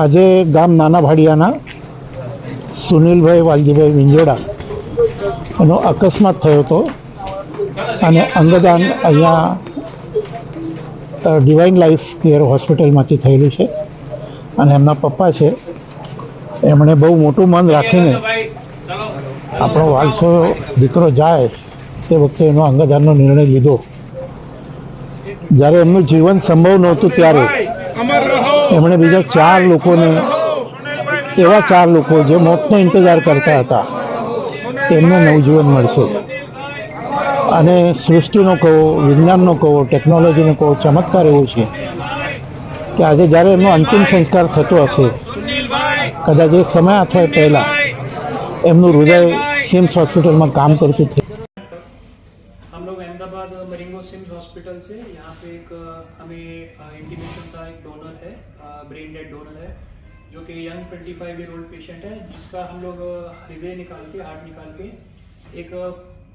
આજે ગામ નાના ભાડિયાના સુનિલભાઈ વાલજીભાઈ વિંજોડા એનો અકસ્માત થયો હતો અને અંગદાન અહીંયા ડિવાઇન લાઈફ કેર હોસ્પિટલમાંથી થયેલું છે. અને એમના પપ્પા છે. એમણે બહુ મોટું મન રાખીને આપણો વાલસો દીકરો જાય તે વખતે એનો અંગદાનનો નિર્ણય લીધો. જ્યારે એમનું જીવન સંભવ નહોતું ત્યારે એમણે બીજા ચાર લોકોને એવા ચાર લોકો જે મોતનો ઇંતજાર કરતા હતા, એમને નવજીવન મળશે. અને સૃષ્ટિનો કહો, વિજ્ઞાનનો કહો, ટેકનોલોજીનો કહો, ચમત્કાર એવો છે કે આજે જ્યારે એમનો અંતિમ સંસ્કાર થતો હશે, કદાચ એ સમય અથવા પહેલાં એમનું હૃદય, સિમ્સ હોસ્પિટલમાં કામ કરતું થયું. सिम्स हॉस्पिटल से यहाँ पे एक हमें इंटीमेशन था एक डोनर है ब्रेन डेड डोनर है, जो कि young 25 five year old patient है, जिसका हम लोग हृदय निकाल के हार्ट निकाल के, एक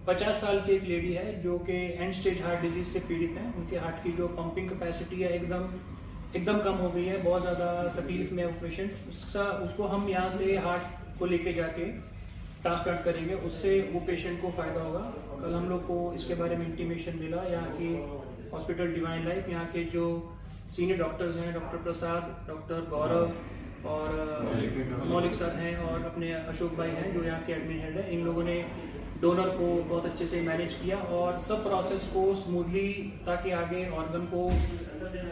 पचास साल की एक लेडी है, जो कि एंड स्टेज हार्ट डिज़ीज़ से पीड़ित है। उनके हार्ट की जो पंपिंग कैपेसिटी है, एकदम एकदम कम हो गई है, बहुत ज़्यादा तकलीफ़ में है वो पेशेंट उसका, उसको हम यहाँ से हार्ट को लेके जाके ट्रांसप्लांट करेंगे, उससे वो पेशेंट को फ़ायदा होगा। कल हम लोग को इसके बारे में इंटीमेशन मिला, यहाँ के हॉस्पिटल डिवाइन लाइफ यहाँ के जो सीनियर डॉक्टर्स हैं डॉक्टर प्रसाद डॉक्टर गौरव और मौलिक सर हैं और अपने अशोक भाई हैं, जो यहाँ के एडमिन हेड है। इन लोगों ने डोनर को बहुत अच्छे से मैनेज किया और सब प्रोसेस को स्मूथली ताकि आगे ऑर्गन को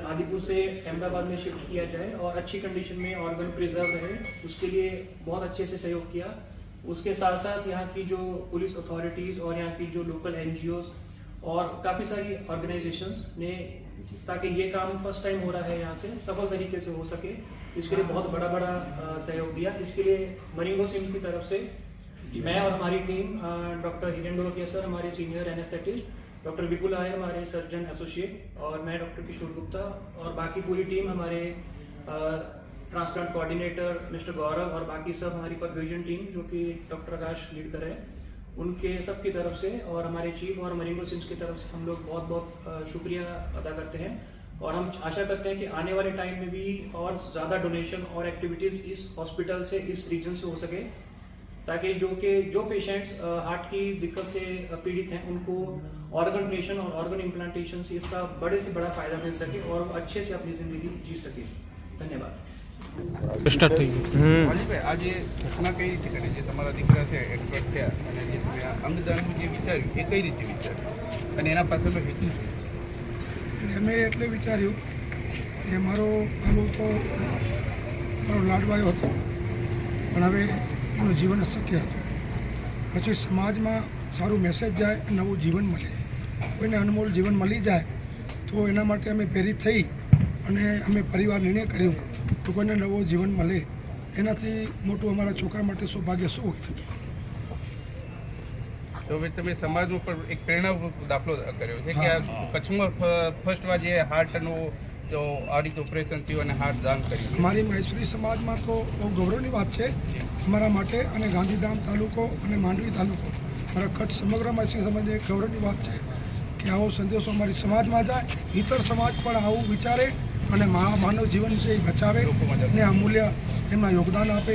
आदिपुर से अहमदाबाद में शिफ्ट किया जाए और अच्छी कंडीशन में ऑर्गन प्रिजर्व रहे। उसके लिए बहुत अच्छे से सहयोग किया। उसके साथ साथ यहाँ की जो पुलिस अथॉरिटीज़ और यहाँ की जो लोकल एन और काफ़ी सारी ऑर्गेनाइजेशंस ने ताकि ये काम फ़र्स्ट टाइम हो रहा है यहाँ से, सफल तरीके से हो सके। इसके लिए बहुत बड़ा बड़ा सहयोग दिया। इसके लिए मरिंगो सिंह की तरफ़ से मैं और हमारी team doctor Hiren Dholakia sir हमारे senior anaesthetist doctor Vipul Iyer, हमारे सर्जन एसोसिएट और मैं डॉक्टर किशोर गुप्ता और बाकी पूरी टीम हमारे ट्रांसप्लांट कोऑर्डिनेटर मिस्टर गौरव और बाकी सब हमारी परविजन टीम जो कि डॉक्टर आकाश लीड कर रहे हैं, उनके सब की तरफ़ से और हमारे चीफ और मरिंगो सिम्स की तरफ़ से हम लोग बहुत बहुत शुक्रिया अदा करते हैं। और हम आशा करते हैं कि आने वाले टाइम में भी और ज़्यादा डोनेशन और एक्टिविटीज़ इस हॉस्पिटल से, इस रीजन से हो सके, ताकि जो कि, जो पेशेंट्स हार्ट की दिक्कत से पीड़ित हैं, उनको ऑर्गन डोनेशन और ऑर्गन इम्प्लांटेशन से इसका बड़े से बड़ा फ़ायदा मिल सके और अच्छे से अपनी ज़िंदगी जी सके। धन्यवाद। સ્ટાર્ટ થઈ ગયું. વાલીભાઈ આજે ઘટના કઈ રીતે કરી જે તમારા દીકરા છે એડમિટ થયા અને જે તમે આ અંગદાનનું જે વિચાર્યું એ કઈ રીતે વિચાર્યું? અને એના પાછળનો હેતુ શું? એટલે મેં એટલે વિચાર્યું કે મારો અનુભવ તો મારો લાડવાયો હતો પણ હવે એનું જીવન અશક્ય હતું. પછી સમાજમાં સારું મેસેજ જાય નવું જીવન મળે. કોઈને અનમોલ જીવન મળી જાય તો એના માટે અમે પ્રેરિત થઈ અને અમે પરિવાર નિર્ણય કર્યું. તો કોઈને નવો જીવન મળે એનાથી મોટું અમારા છોકરા માટે સૌભાગ્ય શું હોય? શકે તો હવે તમે સમાજમાં પણ એક પ્રેરણારૂપ દાખલો કર્યો છે કે આ કચ્છમાં ફર્સ્ટ વાર જે હાર્ટનું તો આ રીતે ઓપરેશન થયું અને હાર્ટ દાન કર્યું. અમારી મહેશ્વરી સમાજમાં તો બહુ ગૌરવની વાત છે. અમારા માટે અને ગાંધીધામ તાલુકો અને માંડવી તાલુકો મારા કચ્છ સમગ્ર મહેશ્વરી સમાજ એક ગૌરવની વાત છે કે આવો સંદેશો અમારી સમાજમાં જાય ઇતર સમાજ પણ આવું વિચારે અને માનવ જીવન છે એ બચાવે અને અમૂલ્ય એમના યોગદાન આપે